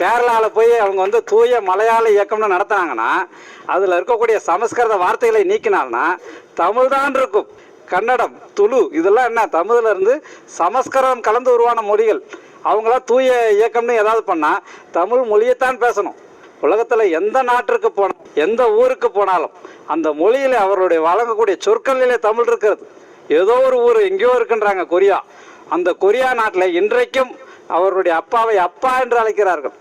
கேரளாவில் போய் அவங்க வந்து தூய மலையாள இயக்கம்னு நடத்துனாங்கன்னா அதில் இருக்கக்கூடிய சமஸ்கிருத வார்த்தைகளை நீக்கினால்னா தமிழ் தான் இருக்கும். கன்னடம் துளு இதெல்லாம் என்ன? தமிழ்ல இருந்து சமஸ்கிருதம் கலந்து உருவான மொழிகள். அவங்களாம் தூய இயக்கம்னு ஏதாவது பண்ணால் தமிழ் மொழியைத்தான் பேசணும். உலகத்தில் எந்த நாட்டிற்கு போனால் எந்த ஊருக்கு போனாலும் அந்த மொழியில் அவருடைய வழங்கக்கூடிய சொற்களிலே தமிழ் இருக்கிறது. ஏதோ ஒரு ஊர் எங்கேயோ இருக்குன்றாங்க கொரியா. அந்த கொரியா நாட்டில் இன்றைக்கும் அவருடைய அப்பாவை அப்பா என்று அழைக்கிறார்கள்.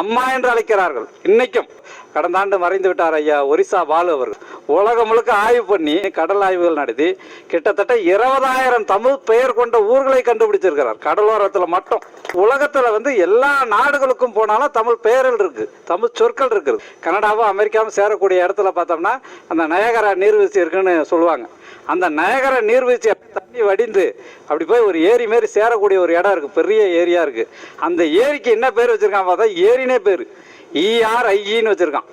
அம்மா என்று அழைக்கிறார்கள். இன்னைக்கும் கடந்த ஆண்டு மறைந்து விட்டார் ஐயா ஒரிசா பாலு அவர்கள். உலகம் முழுக்க ஆய்வு பண்ணி கடல் ஆய்வுகள் நடத்தி கிட்டத்தட்ட இருபதாயிரம் தமிழ் பெயர் கொண்ட ஊர்களை கண்டுபிடிச்சிருக்கிறார். கடலோரத்தில் மட்டும். உலகத்தில் வந்து எல்லா நாடுகளுக்கும் போனாலும் தமிழ் பெயர்கள் இருக்கு. தமிழ் சொற்கள் இருக்குது. கனடாவும் அமெரிக்காவும் சேரக்கூடிய இடத்துல பார்த்தோம்னா அந்த நயகரா நீர்வீழ்ச்சி இருக்குன்னு சொல்லுவாங்க. அந்த நயகர நீர்வீழ்ச்சி தண்ணி வடிந்து அப்படி போய் ஒரு ஏரி மாரி சேரக்கூடிய ஒரு இடம் இருக்கு பெரிய ஏரியா இருக்கு. அந்த ஏரிக்கு என்ன பேர் வச்சிருக்கான் பார்த்தா ஏரினே பேர். இஆர் ஐஇன்னு வச்சிருக்கான்.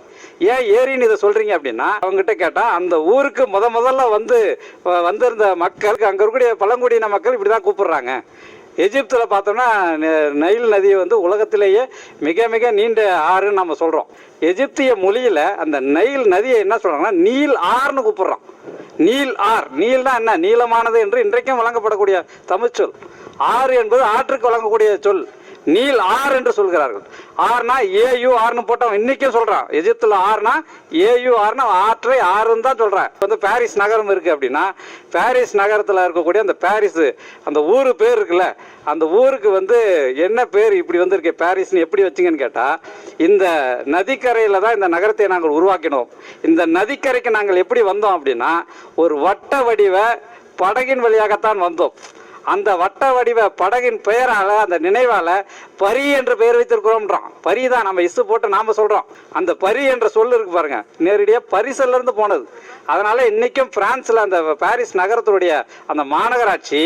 ஏன் ஏரின்னு இதை சொல்றீங்க அப்படின்னா அவங்ககிட்ட கேட்டா அந்த ஊருக்கு முத முதல்ல வந்து வந்திருந்த மக்களுக்கு அங்க இருக்கக்கூடிய பழங்குடியின மக்கள் இப்படிதான் கூப்பிடுறாங்க. எகிப்தில் பார்த்தோம்னா நைல் நதியை வந்து உலகத்திலேயே மிக மிக நீண்ட ஆறுன்னு நம்ம சொல்கிறோம் எஜிப்திய மொழியில் அந்த நைல் நதியை என்ன சொல்கிறாங்கன்னா நீல் ஆறுன்னு கூப்பிடுறோம் நீல் ஆர். நீல்னா என்ன? நீளமானது என்று இன்றைக்கும் வழங்கப்படக்கூடிய தமிழ்ச்சொல். ஆறு என்பது ஆற்றுக்கு வழங்கக்கூடிய சொல். நீல் ஆர் என்று சொல்கிறார்கள். ஆர்னா ஏயு ஆர்னு போட்டவன் இன்னைக்கும் சொல்றான். எஜிப்துல ஆர்னா ஏயு ஆர்னா ஆற்றை ஆறுன்னு தான் சொல்றேன். வந்து பாரிஸ் நகரம் இருக்கு அப்படின்னா பாரிஸ் நகரத்துல இருக்கக்கூடிய அந்த பாரிஸ் அந்த ஊரு பேர் இருக்குல்ல அந்த ஊருக்கு வந்து என்ன பேர் இப்படி வந்திருக்கு பாரிஸ்னு எப்படி வச்சிங்கன்னு கேட்டா இந்த நதிக்கரையில தான் இந்த நகரத்தை நாங்கள் உருவாக்கினோம். இந்த நதிக்கரைக்கு நாங்கள் எப்படி வந்தோம் அப்படின்னா ஒரு வட்ட வடிவ படகின் வழியாகத்தான் வந்தோம். அந்த வட்ட வடிவ படகின் பெயரால அந்த நினைவால பரி என்ற பெயர் வைத்திருக்கிறோம்ன்றான். பரி தான் நம்ம இசு போட்டு நாம சொல்றோம். அந்த பரி என்ற சொல் இருக்கு பாருங்க. நேரடியாக பரிசல்ல இருந்து போனது. அதனால இன்னைக்கும் பிரான்ஸ்ல அந்த பாரிஸ் நகரத்துடைய அந்த மாநகராட்சி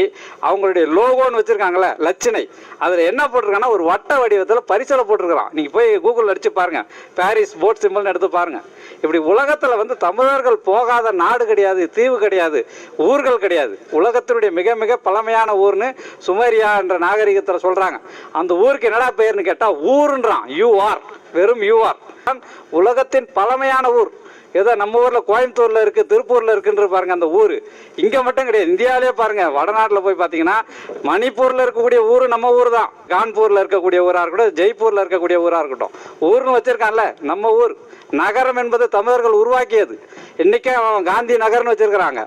அவங்களுடைய லோகோன்னு வச்சிருக்காங்கல்ல லட்சணை அதுல என்ன போட்டிருக்காங்கன்னா ஒரு வட்ட வடிவத்தில் பரிசலை போட்டிருக்கிறான். நீங்க போய் கூகுள் அடிச்சு பாருங்க. பாரிஸ் போட் சிம்பிள்னு எடுத்து பாருங்க. இப்படி உலகத்துல வந்து தமிழர்கள் போகாத நாடு கிடையாது தீவு கிடையாது ஊர்கள் கிடையாது. உலகத்தினுடைய மிக மிக பழமையான ஊர்னு சுமேரியா என்ற நாகரிகத்துல சொல்றாங்க. அந்த ஊருக்கு என்னடா பெயர்னு கேட்டா ஊருன்றான். U R. வெறும் யூஆர் உலகத்தின் பழமையான ஊர். ஏதோ நம்ம ஊரில் கோயம்புத்தூரில் இருக்குது திருப்பூரில் இருக்குன்ற பாருங்கள் அந்த ஊர். இங்கே மட்டும் கிடையாது இந்தியாவிலே பாருங்கள் வடநாட்டில் போய் பார்த்தீங்கன்னா மணிப்பூரில் இருக்கக்கூடிய ஊர் நம்ம ஊர் தான் கான்பூரில் இருக்கக்கூடிய ஊராக இருக்கட்டும் ஜெய்ப்பூரில் இருக்கக்கூடிய ஊராக இருக்கட்டும். ஊர்னு வச்சுருக்கான்ல நம்ம ஊர். நகரம் என்பது தமிழர்கள் உருவாக்கியது. இன்றைக்கே அவன் காந்தி நகர்னு வச்சுருக்கிறாங்க.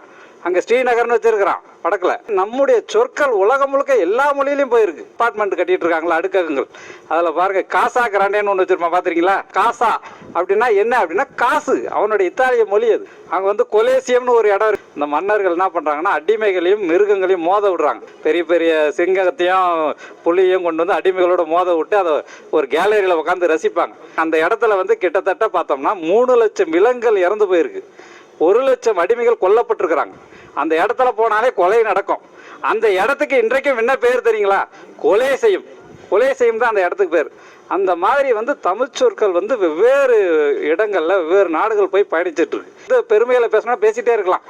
அங்கே ஸ்ரீநகர்னு வச்சுருக்கிறான். படக்கல. நம்முடைய சொற்கள் உலகம் முழுக்க எல்லா மொழியிலையும் போயிருக்கு. அபார்ட்மெண்ட் கட்டிட்டு இருக்காங்களா அடுக்ககங்கள். அதுல பாருங்க காசா கிராண்டேன்னு ஒன்று வச்சிருப்பா பாத்திருக்கீங்களா? காசா அப்படின்னா என்ன அப்படின்னா காசு. அவனுடைய இத்தாலிய மொழி அது. அங்க வந்து கொலேசியம்னு ஒரு இடம் இருக்கு. இந்த மன்னர்கள் என்ன பண்றாங்கன்னா அடிமைகளையும் மிருகங்களையும் மோத விடுறாங்க. பெரிய பெரிய சிங்கத்தையும் புலியையும் கொண்டு வந்து அடிமைகளோட மோத விட்டு அதை ஒரு கேலரியில உட்காந்து ரசிப்பாங்க. அந்த இடத்துல வந்து கிட்டத்தட்ட பார்த்தோம்னா மூணு லட்சம் விலங்குகள் இறந்து போயிருக்கு. ஒரு லட்சம் அடிமைகள் கொல்லப்பட்டிருக்கிறாங்க. அந்த இடத்துல போனாலே கொலை நடக்கும். அந்த இடத்துக்கு இன்றைக்கும் என்ன பேர் தெரியுங்களா? கொலை செய்யும் கொலை செய்யும் தான் அந்த இடத்துக்கு பேர். அந்த மாதிரி வந்து தமிழ் சொற்கள் வந்து வெவ்வேறு இடங்கள்ல வெவ்வேறு நாடுகள் போய் பயணிச்சிட்டு இருக்கு. இது பெருமையில் பேசினா பேசிட்டே இருக்கலாம்.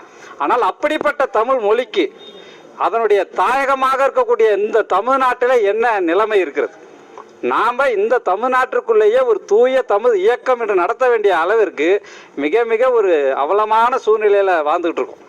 ஆனால் அப்படிப்பட்ட தமிழ் மொழிக்கு அதனுடைய தாயகமாக இருக்கக்கூடிய இந்த தமிழ்நாட்டில் என்ன நிலைமை இருக்கிறது? நாம் இந்த தமிழ்நாட்டிற்குள்ளேயே ஒரு தூய தமிழ் இயக்கம் என்று நடத்த வேண்டிய அளவிற்கு மிக மிக ஒரு அவலமான சூழ்நிலையில் வாழ்ந்துகிட்டு இருக்கோம்.